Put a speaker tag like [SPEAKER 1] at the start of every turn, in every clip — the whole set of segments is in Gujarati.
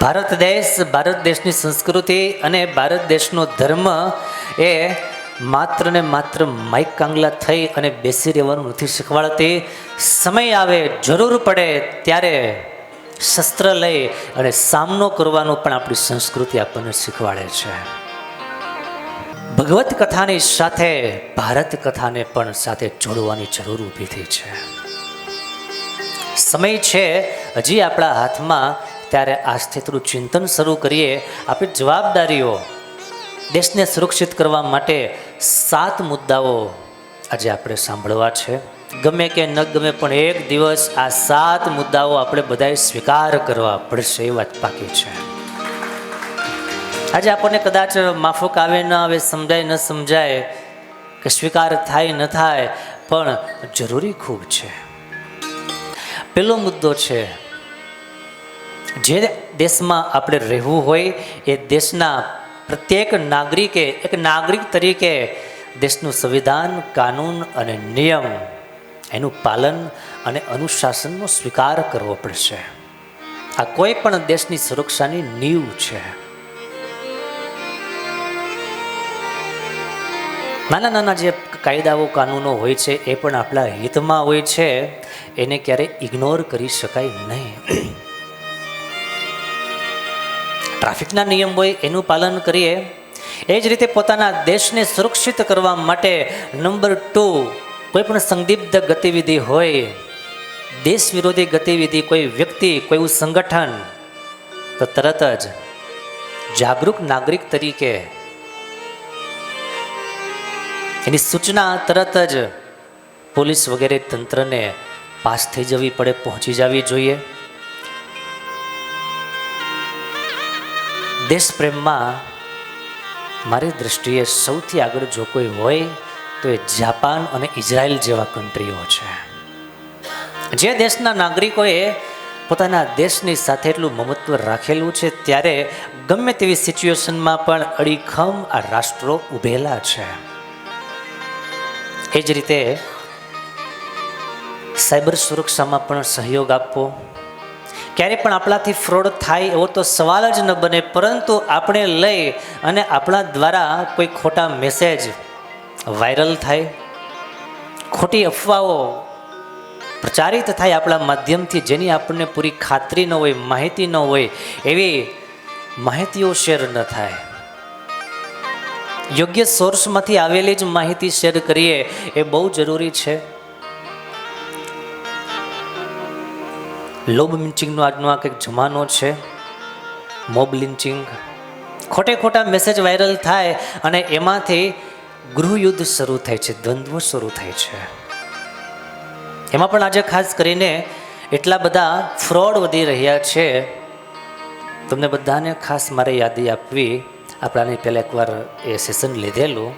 [SPEAKER 1] ભારત દેશ, ભારત દેશની સંસ્કૃતિ અને ભારત દેશનો ધર્મ એ માત્ર ને માત્ર માઇક કાંગલા થઈ અને બેસી રહેવાનું નથી શીખવાડતી. સમય આવે, જરૂર પડે ત્યારે શસ્ત્ર લઈ અને સામનો કરવાનો પણ આપણી સંસ્કૃતિ આપણને શીખવાડે છે. ભગવત કથાની સાથે ભારત કથાને પણ સાથે જોડવાની જરૂર ઊભી થઈ છે. સમય છે, હજી આપણા હાથમાં ત્યારે આજથી થોડું ચિંતન શરૂ કરીએ. આપણી જવાબદારીઓ દેશને સુરક્ષિત કરવા માટે સાત મુદ્દાઓ આજે આપણે સાંભળવા છે. ગમે કે ન ગમે પણ એક દિવસ આ સાત મુદ્દાઓ આપણે બધાએ સ્વીકાર કરવા પડશે એ વાત પાકી છે. આજે આપણને કદાચ માફક આવે, ન આવે, સમજાય, ન સમજાય કે સ્વીકાર થાય, ન થાય પણ જરૂરી ખૂબ છે. પેલો મુદ્દો છે જે દેશમાં આપણે રહેવું હોય એ દેશના પ્રત્યેક નાગરિકે, એક નાગરિક તરીકે દેશનું સંવિધાન, કાનૂન અને નિયમ એનું પાલન અને અનુશાસનનો સ્વીકાર કરવો પડશે. આ કોઈ પણ દેશની સુરક્ષાની નીવ છે. નાના નાના જે કાયદાઓ, કાનૂનો હોય છે એ પણ આપણા હિતમાં હોય છે. એને ક્યારેય ઇગ્નોર કરી શકાય નહીં. ટ્રાફિકના નિયમ હોય, એનું પાલન કરીએ. એ જ રીતે પોતાના દેશને સુરક્ષિત કરવા માટે નંબર ટુ, કોઈ પણ સંદિગ્ધ ગતિવિધિ હોય, દેશ વિરોધી ગતિવિધિ, કોઈ વ્યક્તિ, કોઈ સંગઠન, તો તરત જ જાગૃત નાગરિક તરીકે એની સૂચના તરત જ પોલીસ વગેરે તંત્રને પાસ થઈ જવી પડે, પહોંચી જવી જોઈએ. દેશ પ્રેમમાં મારી દૃષ્ટિએ સૌથી આગળ જો કોઈ હોય, તો એ જાપાન અને ઇઝરાયલ જેવા કન્ટ્રીઓ છે. જે દેશના નાગરિકોએ પોતાના દેશની સાથે એટલું મમત્વ રાખેલું છે, ત્યારે ગમે તેવી સિચ્યુએશનમાં પણ અડીખમ આ રાષ્ટ્રો ઊભેલા છે. એ જ રીતે સાયબર સુરક્ષામાં પણ સહયોગ આપવો ક્યારે પણ આપણાથી ફ્રોડ થાય એવો તો સવાલ જ ન બને, પરંતુ આપણે લઈ અને આપણા દ્વારા કોઈ ખોટા મેસેજ વાયરલ થાય, ખોટી અફવાઓ પ્રચારિત થાય આપણા માધ્યમથી જેની આપણને પૂરી ખાતરી ન હોય, માહિતી ન હોય, એવી માહિતીઓ શેર ન થાય. યોગ્ય સોર્સમાંથી આવેલી જ માહિતી શેર કરીએ એ બહુ જરૂરી છે. લોબ લિંચિંગનો આજનો આ કંઈક જમાનો છે. મોબ લિંચિંગ ખોટે ખોટા મેસેજ વાયરલ થાય અને એમાંથી ગૃહયુદ્ધ શરૂ થાય છે, દ્વંદ્વ શરૂ થાય છે. એમાં પણ આજે ખાસ કરીને એટલા બધા ફ્રોડ વધી રહ્યા છે. તમને બધાને ખાસ મારે યાદી આપવી. આપણાની પહેલાં એકવાર એ સેશન લીધેલું.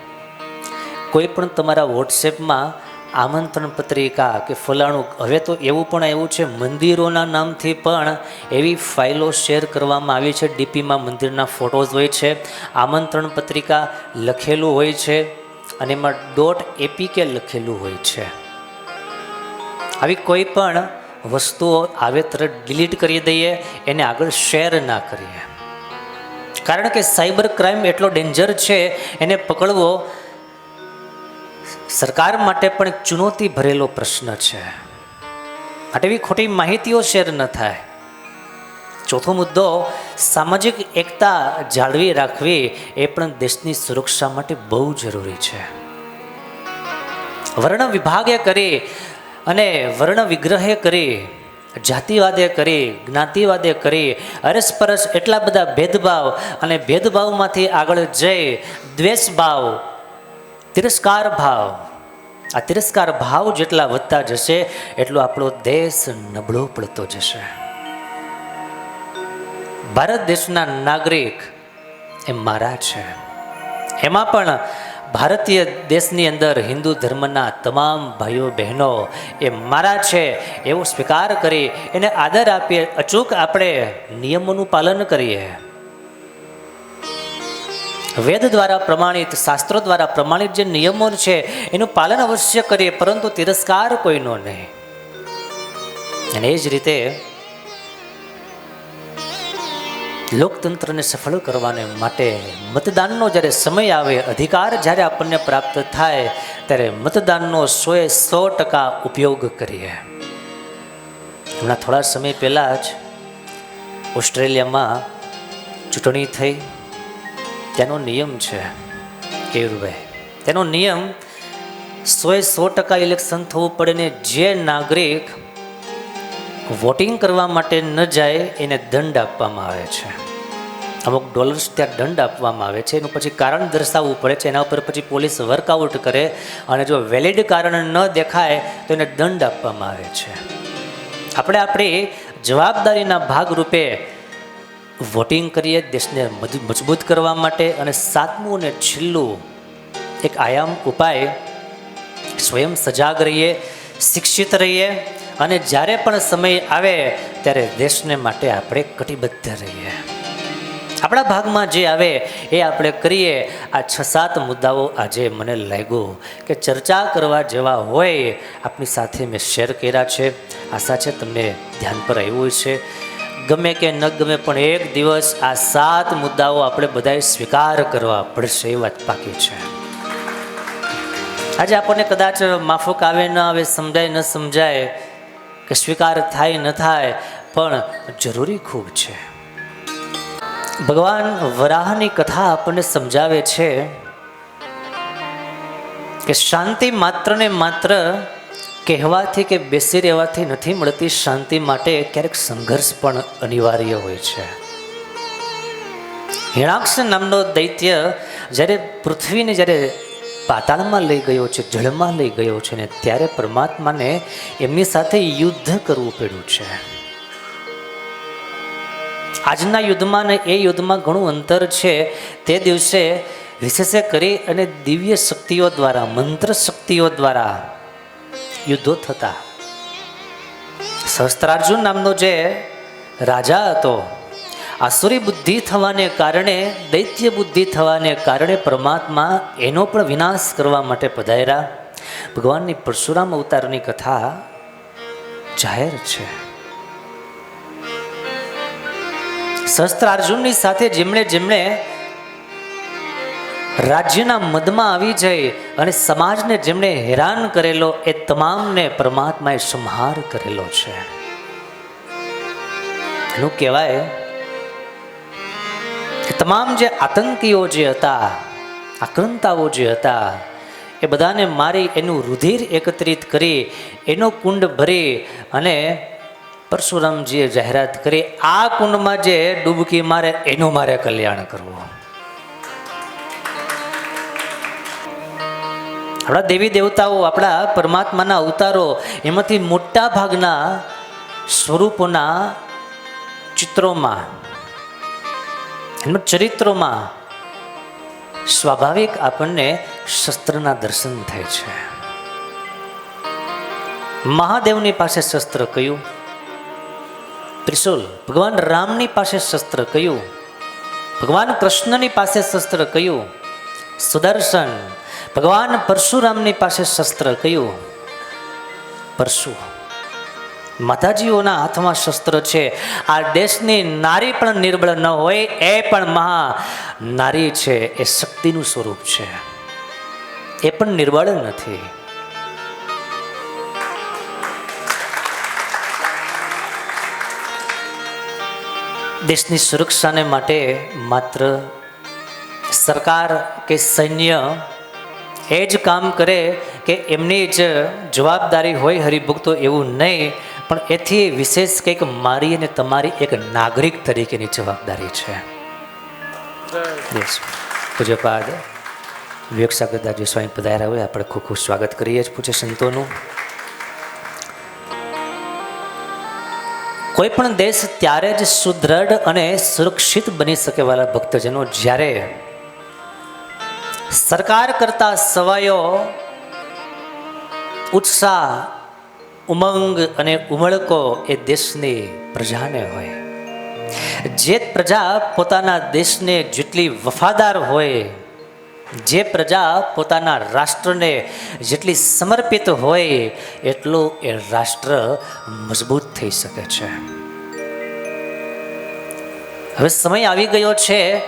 [SPEAKER 1] કોઈ પણ તમારા વોટ્સએપમાં આમંત્રણ પત્રિકા કે ફલાણું, હવે તો એવું પણ એવું છે, મંદિરોના નામથી પણ એવી ફાઇલો શેર કરવામાં આવી છે. ડીપીમાં મંદિરના ફોટોઝ હોય છે, આમંત્રણ પત્રિકા લખેલું હોય છે અને એમાં ડોટ એપીકે લખેલું હોય છે. આવી કોઈ પણ વસ્તુઓ આવે તરત ડિલીટ કરી દઈએ, એને આગળ શેર ના કરીએ. કારણ કે સાયબર ક્રાઇમ એટલો ડેન્જર છે, એને પકડવો સરકાર માટે પણ એક ચુનૌતી ભરેલો પ્રશ્ન છે. માટે એવી ખોટી માહિતીઓ શેર ન થાય. ચોથો મુદ્દો, સામાજિક એકતા જાળવી રાખવી એ પણ દેશની સુરક્ષા માટે બહુ જરૂરી છે. વર્ણ વિભાગે કરી અને વર્ણ વિગ્રહે કરી, જાતિવાદે કરી, જ્ઞાતિવાદે કરી, અરસપરસ એટલા બધા ભેદભાવ અને ભેદભાવમાંથી આગળ જઈ દ્વેષ ભાવ તિરસ્કાર ભાવ. આ તિરસ્કાર ભાવ જેટલા વધતા જશે, એટલો આપણો દેશ નબળો પડતો જશે. ભારત દેશના નાગરિક એ મારા છે. એમાં પણ ભારતીય દેશની અંદર હિન્દુ ધર્મના તમામ ભાઈઓ બહેનો એ મારા છે. એવો સ્વીકાર કરી, એને આદર આપીએ, અચૂક આપણે નિયમોનું પાલન કરીએ. વેદ દ્વારા પ્રમાણિત, શાસ્ત્રો દ્વારા પ્રમાણિત જે નિયમો છે, એનું પાલન અવશ્ય કરીએ, પરંતુ તિરસ્કાર કોઈનો નહીં. અને એ જ રીતે લોકતંત્રને સફળ કરવાને માટે મતદાનનો જ્યારે સમય આવે, અધિકાર જ્યારે આપણને પ્રાપ્ત થાય, ત્યારે મતદાનનો સોએ સો ટકા ઉપયોગ કરીએ. હમણાં થોડા સમય પહેલાં જ ઓસ્ટ્રેલિયામાં ચૂંટણી થઈ. તેનો નિયમ છે કેયુરભાઈ તેનો નિયમ સોએ સો ટકા ઇલેક્શન થવું પડે ને જે નાગરિક વોટિંગ કરવા માટે ન જાય એને દંડ આપવામાં આવે છે. અમુક ડોલર્સ ત્યાં દંડ આપવામાં આવે છે. એનું પછી કારણ દર્શાવવું પડે છે. એના ઉપર પછી પોલીસ વર્કઆઉટ કરે અને જો વેલિડ કારણ ન દેખાય તો એને દંડ આપવામાં આવે છે. આપણે આપણી જવાબદારીના ભાગરૂપે વોટિંગ કરીએ, દેશને મજ- મજબૂત કરવા માટે અને સાતમું અને છેલ્લું એક આયામ ઉપાય, સ્વયં સજાગ રહીએ, શિક્ષિત રહીએ અને જ્યારે પણ સમય આવે ત્યારે દેશને માટે આપણે કટિબદ્ધ રહીએ. આપણા ભાગમાં જે આવે એ આપણે કરીએ. આ છ સાત મુદ્દાઓ આજે મને લાગ્યું કે ચર્ચા કરવા જેવા હોય, આપની સાથે મેં શેર કર્યા છે. આશા છે તમને ધ્યાન પર આવ્યું છે ગમે કે ન ગમે, પણ એક દિવસ આ સાત મુદ્દાઓ આપણે બધાએ સ્વીકાર કરવા પડશે એ વાત પાકી છે. આજે આપણને કદાચ માફક આવે, ન આવે, સમજાય, ન સમજાય, કે સ્વીકાર થાય, ન થાય, પણ જરૂરી ખૂબ છે. ભગવાન વરાહની કથા આપણને સમજાવે છે કે શાંતિ માત્ર ને માત્ર કહેવાથી કે બેસી રહેવાથી નથી મળતી શાંતિ માટે ક્યારેક સંઘર્ષ પણ અનિવાર્ય હોય છે. હિણાક્ષ નામનો દૈત્ય જ્યારે પૃથ્વીને જ્યારે પાતાળમાં લઈ ગયો છે, જળમાં લઈ ગયો છે ને ત્યારે પરમાત્માને એમની સાથે યુદ્ધ કરવું પડ્યું છે. આજના યુદ્ધમાં ને એ યુદ્ધમાં ઘણું અંતર છે, તે દિવસે વિશેષ કરી અને દિવ્ય શક્તિઓ દ્વારા, મંત્ર શક્તિઓ દ્વારા યુદ્ધો થતા. સહસ્ત્રાર્જુન નામનો જે રાજા હતો, આસુરી બુદ્ધિ થવાને કારણે, દૈત્ય બુદ્ધિ થવાને કારણે પરમાત્મા એનો પણ વિનાશ કરવા માટે પધાર્યા. ભગવાનની પરશુરામ અવતારની કથા જાહેર છે. શસ્ત્ર અર્જુનની સાથે જેમણે જેમણે રાજ્યના મદમાં આવી જઈ અને સમાજને જેમણે હેરાન કરેલો એ તમામને પરમાત્માએ સંહાર કરેલો છે. એનું કહેવાય તમામ જે આતંકીઓ જે હતા, આક્રંતાઓ જે હતા, એ બધાને મારી એનું રુધિર એકત્રિત કરી, એનો કુંડ ભરી અને પરશુરામજીએ જાહેરાત કરી, આ કુંડમાં જે ડૂબકી મારે એનું મારે કલ્યાણ કરવું. આપણા દેવી દેવતાઓ, આપણા પરમાત્માના અવતારો, એમાંથી મોટા ભાગના સ્વરૂપોના ચિત્રોમાં એમના ચરિત્રોમાં સ્વાભાવિક આપણને શસ્ત્રના દર્શન થાય છે. મહાદેવની પાસે શસ્ત્ર કયું? ત્રિશુલ. ભગવાન રામની પાસે શસ્ત્ર કયું? ભગવાન કૃષ્ણની પાસે શસ્ત્ર કયું? સુદર્શન. ભગવાન પરશુરામની પાસે શસ્ત્ર કયું? પરશુ. માતાજીઓના હાથમાં શસ્ત્ર છે. આ દેશની નારી પણ નિર્બળ ન હોય, એ પણ મહા નારી છે. એ શક્તિનું સ્વરૂપ છે. એ પણ નિર્બળ નથી. દેશની સુરક્ષાને માટે માત્ર સરકાર કે સૈન્ય એ જ કામ કરે કે એમની જ જવાબદારી હોય હરિભક્તો એવું નહીં, પણ એથી વિશેષ કંઈક મારી અને તમારી એક નાગરિક તરીકેની જવાબદારી છે. પૂજ્યપાદ વિવેક સાગરદાસજી સ્વામી પધાર્યા હોય, આપણે ખૂબ ખૂબ સ્વાગત કરીએ જ પૂજ્ય સંતોનું. કોઈ પણ દેશ ત્યારે જ સુદૃઢ અને સુરક્ષિત બની શકે વાળા ભક્તજનો જ્યારે સરકાર કરતા સવાયો ઉત્સાહ, ઉમંગ અને ઉમળકો એ દેશની પ્રજાને હોય. જે પ્રજા પોતાના દેશને જેટલી વફાદાર હોય, જે પ્રજા પોતાના રાષ્ટ્રને જેટલી સમર્પિત હોય, એટલું એ રાષ્ટ્ર મજબૂત થઈ શકે છે. હવે સમય આવી ગયો છે.